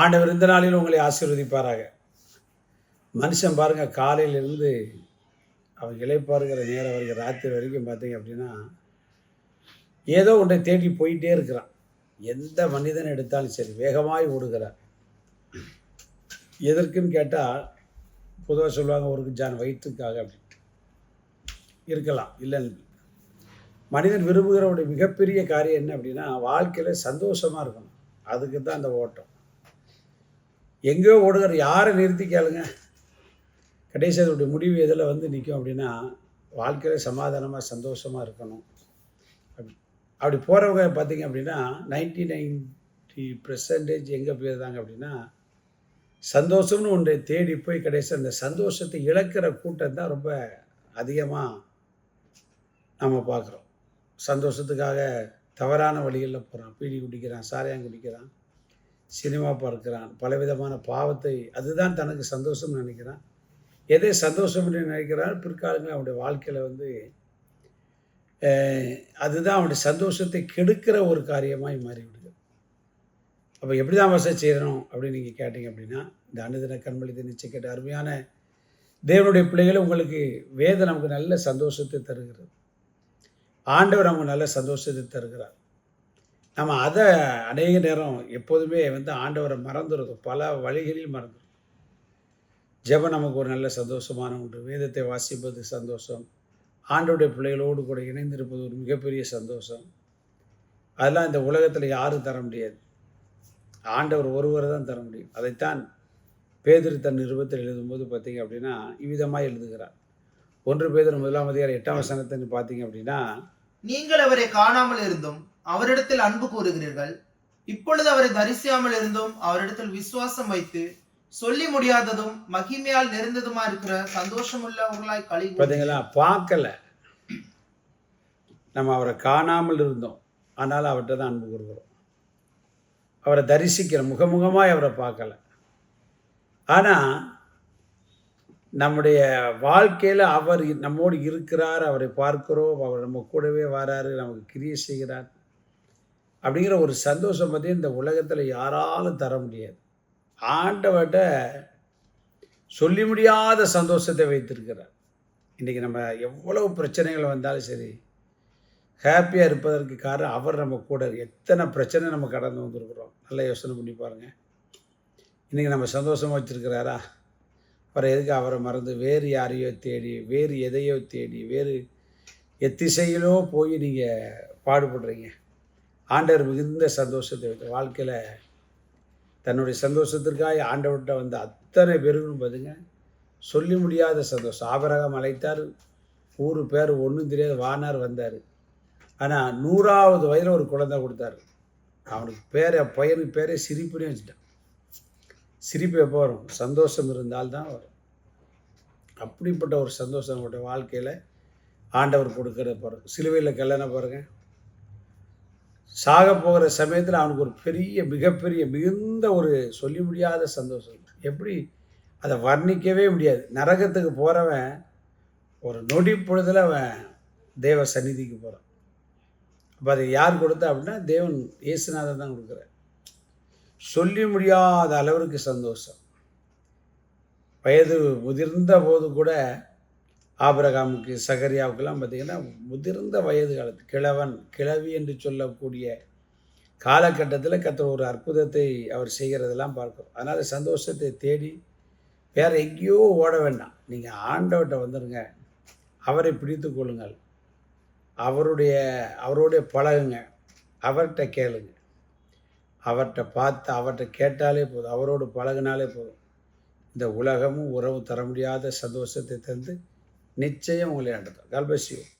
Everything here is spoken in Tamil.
ஆண்டவர் இந்த நாளில் உங்களை ஆசீர்வதிப்பாராக. மனுஷன் பாருங்கள் காலையிலிருந்து அவன் இழைப்பாருங்கிற நேரம் வரைக்கும் ராத்திரி வரைக்கும் பார்த்தீங்க அப்படின்னா ஏதோ ஒன்றை தேடி போயிட்டே இருக்கிறான். எந்த மனிதன் எடுத்தாலும் சரி வேகமாய் ஓடுகிறார் எதற்குன்னு கேட்டால் பொதுவாக சொல்லுவாங்க ஒரு ஜான் வயிற்றுக்காக அப்படி இருக்கலாம் இல்லைன்னு மனிதன் விரும்புகிறவனுடைய மிகப்பெரிய காரியம் என்ன அப்படின்னா வாழ்க்கையில் சந்தோஷமாக இருக்கணும். அதுக்கு தான் அந்த ஓட்டம். எங்கேயோ ஓடுகிற யாரை நிறுத்தி கேளுங்க. கடைசி அதோடைய முடிவு எதில் வந்து நிற்கும் அப்படின்னா வாழ்க்கையில் சமாதானமாக சந்தோஷமாக இருக்கணும். அப்படி அப்படி போகிறவங்க பார்த்திங்க அப்படின்னா நைன்டி நைன்டி பர்சன்டேஜ் எங்கே போயிருந்தாங்க அப்படின்னா சந்தோஷம்னு ஒன்றை தேடி போய் கடைசி அந்த சந்தோஷத்தை இழக்கிற கூட்டம் தான் ரொம்ப அதிகமாக நம்ம பார்க்குறோம். சந்தோஷத்துக்காக தவறான வழிகளில் போகிறான் பீடி குடிக்கிறான் சாராயம் குடிக்கிறான். சினிமா பார்க்கிறான் பலவிதமான பாவத்தை அதுதான் தனக்கு சந்தோஷம்னு நினைக்கிறான். எதை சந்தோஷம் என்று நினைக்கிறான் பிற்காலங்களில் அவனுடைய வாழ்க்கையில் வந்து அதுதான் அவனுடைய சந்தோஷத்தை கெடுக்கிற ஒரு காரியமாக மாறிவிடுது. அப்போ எப்படி தான் வசதி செய்யணும் அப்படின்னு நீங்கள் கேட்டீங்க அப்படின்னா இந்த அனுதின கண்மொழி நிச்சயிக்கிட்ட அருமையான தேவனுடைய பிள்ளைகளை உங்களுக்கு வேதம் நமக்கு நல்ல சந்தோஷத்தை தருகிறது. ஆண்டவர் நமக்கு நல்ல சந்தோஷத்தை தருகிறார். நம்ம அதை அநேக நேரம் எப்போதுமே வந்து ஆண்டவரை மறந்துடுறோம் பல வழிகளில் மறந்துடும் ஜெபம் நமக்கு ஒரு நல்ல சந்தோஷமான ஒன்று வேதத்தை வாசிப்பது சந்தோஷம். ஆண்டோடைய பிள்ளைகளோடு கூட இணைந்திருப்பது ஒரு மிகப்பெரிய சந்தோஷம். அதெல்லாம் இந்த உலகத்தில் யாரும் தர முடியாது. ஆண்டவர் ஒருவர் தான் தர முடியும். அதைத்தான் பேதர் தன் நிருபத்தில் எழுதும்போது பார்த்தீங்க அப்படின்னா இவ்விதமாக எழுதுகிறார். ஒன்று பேதர் முதலாம் அதிகாரி எட்டாம் வசனத்தை பார்த்தீங்க அப்படின்னா நீங்கள் அவரை காணாமல் இருந்தும் அவரிடத்தில் அன்பு கூறுகிறீர்கள். இப்பொழுது அவரை தரிசியாமல் இருந்தும் அவரிடத்தில் விசுவாசம் வைத்து சொல்லி முடியாததும் மகிமையால் நிறைந்ததுமா இருக்கிற சந்தோஷமுள்ளவர்களாய் கழி பார்த்தீங்களா பார்க்கல. நம்ம அவரை காணாமல் இருந்தோம். ஆனால் அவர்கிட்ட தான் அன்பு கூறுகிறோம். அவரை தரிசிக்கிற முகமுகமாய் அவரை பார்க்கல. ஆனால் நம்முடைய வாழ்க்கையில் அவர் நம்மோடு இருக்கிறார் அவரை பார்க்கிறோம் அவர் நம்ம கூடவே வராரு நமக்கு கிரியை செய்கிறார். அப்படிங்கிற ஒரு சந்தோஷம் பற்றி இந்த உலகத்தில் யாராலும் தர முடியாது. ஆண்டவர்கிட்ட சொல்லி முடியாத சந்தோஷத்தை வைத்திருக்கிறார். இன்றைக்கி நம்ம எவ்வளவு பிரச்சனைகள் வந்தாலும் சரி ஹாப்பியாக இருப்பதற்கு காரணம் அவர் நம்ம கூட எத்தனை பிரச்சனை நம்ம கடந்து வந்திருக்கிறோம். நல்லா யோசனை பண்ணி பாருங்கள் இன்றைக்கி நம்ம சந்தோஷமாக வச்சுருக்கிறாரா? அப்புறம் எதுக்கு அவரை மறந்து வேறு யாரையோ தேடி வேறு எதையோ தேடி வேறு எத்திசையிலோ போய் நீங்கள் பாடுபடுறீங்க. ஆண்டவர் மிகுந்த சந்தோஷத்தை வைத்து வாழ்க்கையில் தன்னுடைய சந்தோஷத்திற்காக ஆண்டவர்கிட்ட வந்த அத்தனை பேருக்கும் பார்த்துங்க சொல்லி முடியாத சந்தோஷம். ஆபரகம் அழைத்தார் ஊர் பேர் ஒன்றும் தெரியாது வானார் வந்தார். ஆனால் நூறாவது வயதில் ஒரு குழந்தை கொடுத்தாரு. அவனுக்கு பேரை பையனுக்கு பேரே சிரிப்புனே வச்சுட்டான். சிரிப்பு எப்போ வரும்? சந்தோஷம் இருந்தால்தான் வரும். அப்படிப்பட்ட ஒரு சந்தோஷம் நம்மளுடைய வாழ்க்கையில் ஆண்டவர் கொடுக்கிற பாருங்க. சிலுவையில் கல்யாணம் பாருங்க. சாக போகிற சமயத்தில் அவனுக்கு ஒரு பெரிய மிகப்பெரிய மிகுந்த ஒரு சொல்லி முடியாத சந்தோஷம். எப்படி? அதை வர்ணிக்கவே முடியாது. நரகத்துக்கு போகிறவன் ஒரு நொடி பொழுதில் அவன் தேவ சந்நிதிக்கு போகிறான் அப்போ அதை யார் கொடுத்தா அப்படின்னா தேவன் இயேசுநாதன் தான் கொடுக்குறார். சொல்லி முடியாத அளவிற்கு சந்தோஷம். வயது முதிர்ந்த போது கூட ஆபிரகாமுக்கு சகரியாவுக்கெல்லாம் பார்த்தீங்கன்னா முதிர்ந்த வயது காலத்து கிழவன் கிழவி என்று சொல்லக்கூடிய காலகட்டத்தில் கத்தர் ஒரு அற்புதத்தை அவர் செய்கிறதெல்லாம் பார்க்கும் அதனால் சந்தோஷத்தை தேடி வேறு எங்கேயோ ஓட வேண்டாம். நீங்கள் ஆண்டவர்கிட்ட வந்துடுங்க அவரை பிடித்து கொள்ளுங்கள். அவருடைய அவருடைய பழகுங்க. அவர்கிட்ட கேளுங்க. அவர்கிட்ட பார்த்து அவர்கிட்ட கேட்டாலே போதும். அவரோடு பழகினாலே போதும். இந்த உலகமும் உறவு தர முடியாத சந்தோஷத்தை தந்து நிச்சயம் உங்களை நடத்தும் கால்பசியும்